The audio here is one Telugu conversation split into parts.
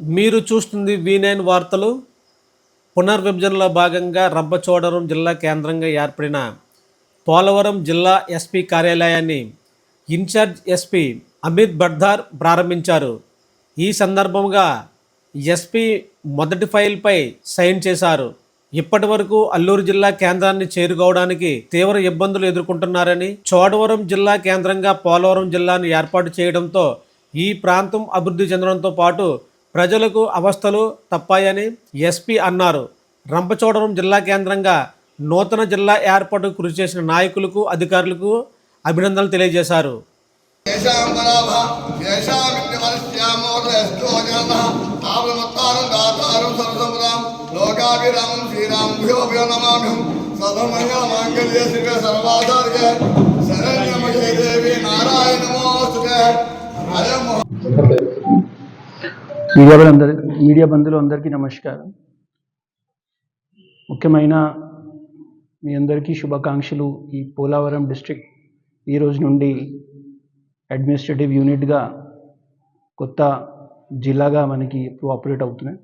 మీరు చూస్తుంది వి నైన్ వార్తలు. పునర్విభజనలో భాగంగా రంపచోడవరం జిల్లా కేంద్రంగా ఏర్పడిన పోలవరం జిల్లా ఎస్పీ కార్యాలయాన్ని ఇన్ఛార్జ్ ఎస్పీ అమిత్ బర్ధార్ ప్రారంభించారు. ఈ సందర్భంగా ఎస్పీ మొదటి ఫైల్పై సైన్ చేశారు. ఇప్పటి వరకు అల్లూరు జిల్లా కేంద్రాన్ని చేరుకోవడానికి తీవ్ర ఇబ్బందులు ఎదుర్కొంటున్నారని చోడవరం జిల్లా కేంద్రంగా పోలవరం జిల్లాను ఏర్పాటు చేయడంతో ఈ ప్రాంతం అభివృద్ధి చెందడంతో పాటు ప్రజలకు అవస్థలు తప్పాయని ఎస్పీ అన్నారు. రంపచోడవరం జిల్లా కేంద్రంగా నూతన జిల్లా ఏర్పాటుకు కృషి చేసిన నాయకులకు అధికారులకు అభినందనలు తెలియజేశారు. శ్రీరామం రామం శ్రీరాముభ్యోభ్యో నమామ్యం సదమయ మాంగళ్య శివ సర్వాధార్య శరణ్యమయ దేవి నారాయణ మీడియా మీడియా బంధులు అందరికీ నమస్కారం. ముఖ్యమైన మీ అందరికీ శుభాకాంక్షలు. ఈ పోలవరం డిస్ట్రిక్ట్ ఈరోజు నుండి అడ్మినిస్ట్రేటివ్ యూనిట్గా కొత్త జిల్లాగా మనకి ఆపరేట్ అవుతున్నాయి.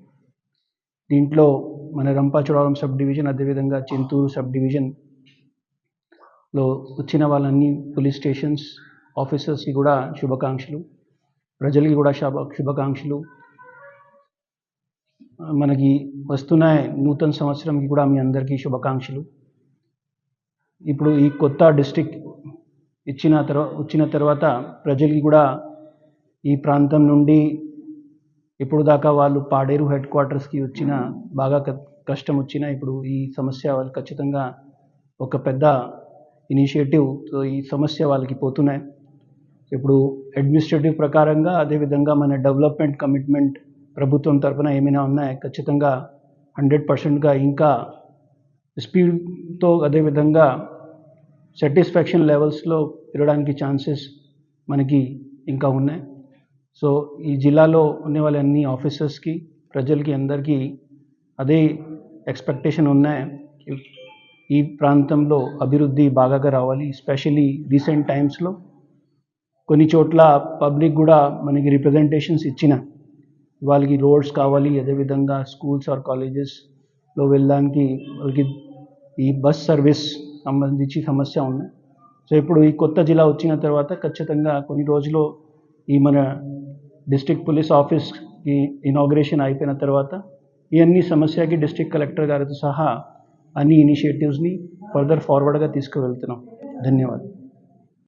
దీంట్లో మన రంపాచోడవరం సబ్ డివిజన్ అదేవిధంగా చింతూరు సబ్ డివిజన్లో వచ్చిన వాళ్ళన్ని పోలీస్ స్టేషన్స్ ఆఫీసర్స్కి కూడా శుభాకాంక్షలు. ప్రజలకి కూడా శుభ శుభాకాంక్షలు. మనకి వస్తున్న నూతన సంవత్సరంకి కూడా మీ అందరికీ శుభాకాంక్షలు. ఇప్పుడు ఈ కొత్త డిస్టిక్ ఇచ్చిన తర్వాత వచ్చిన తర్వాత ప్రజలకి కూడా ఈ ప్రాంతం నుండి ఇప్పుడు దాకా వాళ్ళు పాడేరు హెడ్ క్వార్టర్స్కి వచ్చిన బాగా క- కష్టం వచ్చిన ఇప్పుడు ఈ సమస్య వాళ్ళు ఖచ్చితంగా ఒక పెద్ద ఇనిషియేటివ్తో ఈ సమస్య వాళ్ళకి పోతున్నాయి. ఇప్పుడు అడ్మినిస్ట్రేటివ్ ప్రకారంగా అదేవిధంగా మన డెవలప్మెంట్ కమిట్మెంట్ ప్రభుత్వం తరఫున ఏమైనా ఉన్నాయి? ఖచ్చితంగా హండ్రెడ్ పర్సెంట్గా ఇంకా స్పీడ్తో అదేవిధంగా సాటిస్ఫాక్షన్ లెవెల్స్లో పెరగడానికి ఛాన్సెస్ మనకి ఇంకా ఉన్నాయి. సో ఈ జిల్లాలో ఉండే వాళ్ళ అన్ని ఆఫీసర్స్కి ప్రజలకి అందరికీ అదే ఎక్స్పెక్టేషన్ ఉన్నాయి ఈ ప్రాంతంలో అభివృద్ధి బాగా రావాలి. స్పెషలీ రీసెంట్ టైమ్స్లో కొన్ని చోట్ల పబ్లిక్ కూడా మనకి రిప్రజెంటేషన్స్ ఇచ్చిన వాళ్ళకి రోడ్స్ కావాలి అదేవిధంగా స్కూల్స్ ఆర్ కాలేజెస్లో వెళ్ళడానికి వాళ్ళకి ఈ బస్ సర్వీస్ సంబంధించి సమస్య ఉన్నాయి సో ఇప్పుడు ఈ కొత్త జిల్లా వచ్చిన తర్వాత ఖచ్చితంగా కొన్ని రోజులు ఈ మన డిస్ట్రిక్ట్ పోలీస్ ఆఫీస్కి ఇనాగ్రేషన్ అయిపోయిన తర్వాత ఈ అన్ని సమస్యకి డిస్ట్రిక్ట్ కలెక్టర్ గారితో సహా అన్ని ఇనిషియేటివ్స్ని ఫర్దర్ ఫార్వర్డ్గా తీసుకువెళ్తున్నాం. ధన్యవాదాలు.